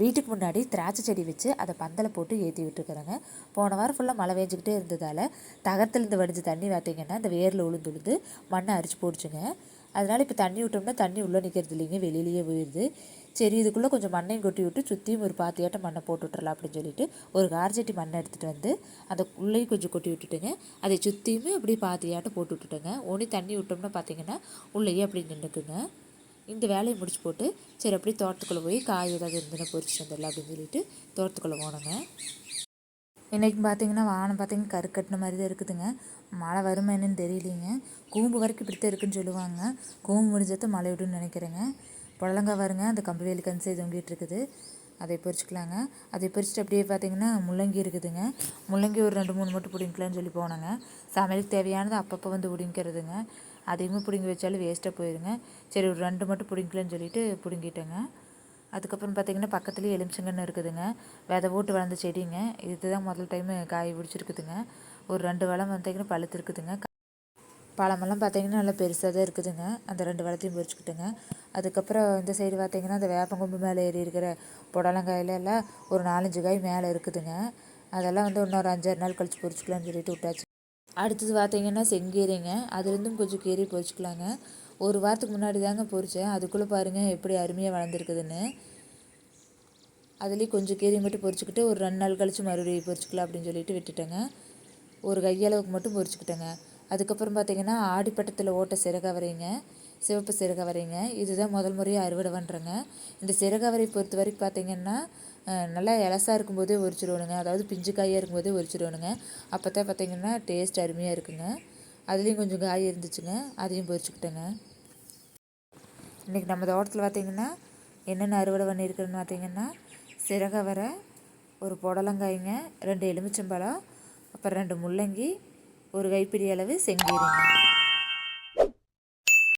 வீட்டுக்கு முன்னாடி திராட்சை செடி வச்சு அதை பந்தலை போட்டு ஏற்றி விட்டுருக்குறேங்க. போன வாரம் ஃபுல்லாக மழை பெஞ்சிக்கிட்டே இருந்ததால் தகத்துலேருந்து வடிஞ்ச தண்ணி பார்த்தீங்கன்னா இந்த வேரில் உளுந்து உளுந்து மண்ணை அரிச்சு போடுச்சுங்க அதனால் இப்போ தண்ணி விட்டோம்னா தண்ணி உள்ளே நிற்கிறது இல்லைங்க வெளியிலேயே போயிடுது சரி இதுக்குள்ளே கொஞ்சம் மண்ணையும் கொட்டி விட்டு சுற்றியும் ஒரு பாத்தியாட்டம் மண்ணை போட்டு விட்றலாம் அப்படின்னு சொல்லிட்டு ஒரு கார்ஜெட்டி மண்ணை எடுத்துகிட்டு வந்து அதை உள்ளேயும் கொஞ்சம் கொட்டி விட்டுட்டுங்க. அதை சுற்றியுமே அப்படியே பாத்தியாட்டம் போட்டு விட்டுட்டுங்க. ஒன்று தண்ணி விட்டோம்னா பார்த்தீங்கன்னா உள்ளேயே அப்படி நின்றுக்குங்க இந்த வேலையை முடிச்சு போட்டு சரி அப்படியே தோட்டத்துக்குள்ளே போய் காய் ஏதாவது இருந்துன்னா பொறிச்சிட்டு வந்துடலாம் அப்படின்னு சொல்லிட்டு தோட்டத்துக்குள்ளே போனோங்க. இன்றைக்கி பார்த்தீங்கன்னா வானம் பார்த்தீங்கன்னா கருக்கட்டின மாதிரி தான் இருக்குதுங்க. மழை வருமா என்னன்னு தெரியலிங்க. கூம்பு வரைக்கும் இப்படி தான் இருக்குன்னு சொல்லுவாங்க. கூம்பு முடிஞ்சதை மழை விடுன்னு நினைக்கிறேங்க. புடலங்காய் வருங்க அந்த கம்பி வேலி கன்சை தொங்கிட்டு இருக்குது. அதை பறிச்சுக்கலாங்க அதை பறிச்சுட்டு அப்படியே பார்த்தீங்கன்னா முள்ளங்கி இருக்குதுங்க. முள்ளங்கி ஒரு ரெண்டு மூணு மட்டும் பிடிங்கலான்னு சொல்லி போனேங்க. சமையலுக்கு தேவையானது அப்பப்போ வந்து பிடிங்கிறதுங்க. அதிகமாக பிடுங்கி வச்சாலும் வேஸ்ட்டாக போயிடுங்க சரி ஒரு ரெண்டு மட்டும் பிடிங்கலன்னு சொல்லிட்டு பிடுங்கிட்டேங்க. அதுக்கப்புறம் பார்த்திங்கன்னா பக்கத்துலேயே எலுமிச்சங்கன்று இருக்குதுங்க. விதை போட்டு வளர்ந்த செடிங்க. இதுதான் முதல் டைமு காய் பிடிச்சிருக்குதுங்க. ஒரு ரெண்டு வளம் வந்தீங்கன்னா பழுத்து இருக்குதுங்க. பழமெல்லாம் பார்த்திங்கன்னா நல்லா பெருசாக தான் இருக்குதுங்க. அந்த ரெண்டு வளத்தையும் பொறிச்சுக்கிட்டுங்க. அதுக்கப்புறம் இந்த சைடு பார்த்திங்கன்னா அந்த வேப்பங்கொம்பு மேலே ஏறி இருக்கிற புடலங்காயிலெல்லாம் ஒரு நாலஞ்சு காய் மேலே இருக்குதுங்க. அதெல்லாம் வந்து இன்னொரு அஞ்சாறு நாள் கழித்து பொறிச்சிக்கலாம்னு சொல்லிட்டு விட்டாச்சு. அடுத்தது பார்த்தீங்கன்னா செங்கீரைங்க. அதுலேருந்தும் கொஞ்சம் கீரை பொறிச்சிக்கலாங்க. ஒரு வாரத்துக்கு முன்னாடி தாங்க பொறிச்சேன். அதுக்குள்ளே பாருங்கள் எப்படி அருமையாக வளர்ந்துருக்குதுன்னு. அதுலேயும் கொஞ்சம் கீரை மட்டும் பொறிச்சிக்கிட்டு ஒரு ரெண்டு நாள் கழித்து மறுபடியும் பொறிச்சிக்கலாம் அப்படின்னு சொல்லிட்டு விட்டுட்டேங்க. ஒரு கையளவுக்கு மட்டும் பொறிச்சிக்கிட்டேங்க. அதுக்கப்புறம் பார்த்தீங்கன்னா ஆடிப்பட்டத்தில் ஓட்ட சிறகவரைங்க சிவப்பு சிறகவரைங்க. இதுதான் முதல் முறையாக அறுவடை பண்ணுறேங்க இந்த சிறகவரை பொறுத்த வரைக்கும் பார்த்தீங்கன்னா நல்லா இலசாக இருக்கும்போதே உரிச்சிடணுங்க அதாவது பிஞ்சு காயாக இருக்கும்போதே உரிச்சிடணுங்க அப்போ தான் பார்த்திங்கன்னா டேஸ்ட் அருமையாக இருக்குங்க. அதுலேயும் கொஞ்சம் காய் இருந்துச்சுங்க. அதையும் பொரிச்சுக்கிட்டேங்க. இன்றைக்கி நம்ம தோட்டத்தில் பார்த்திங்கன்னா என்னென்ன அறுவடை பண்ணியிருக்குன்னு பார்த்திங்கன்னா சிறகவரை ஒரு புடலங்காய்ங்க ரெண்டு எலுமிச்சம்பழம் அப்புறம் ரெண்டு முள்ளங்கி ஒரு கைப்பிடி அளவு செங்கீரைங்க